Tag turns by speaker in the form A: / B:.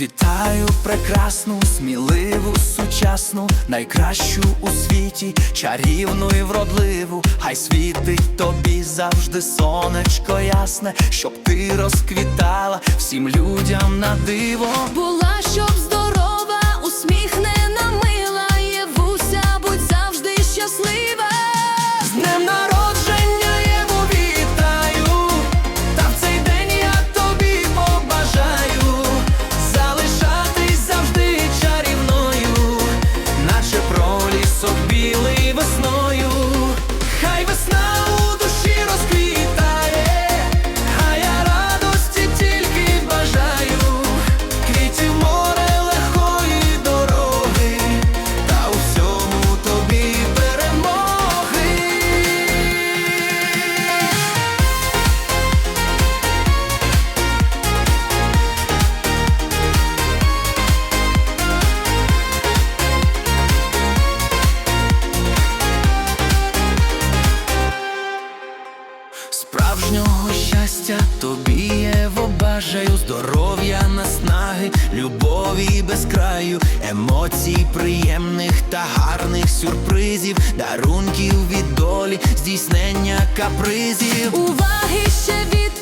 A: Вітаю прекрасну, сміливу, сучасну, найкращу у світі, чарівну і вродливу, хай світить тобі завжди сонечко ясне, щоб ти розквітала всім людям на диво.
B: Була, щоб
A: щастя тобі є бажаю здоров'я, наснаги, любові без краю, емоцій приємних та гарних сюрпризів, дарунків від долі, здійснення капризів.
B: Уваги ще від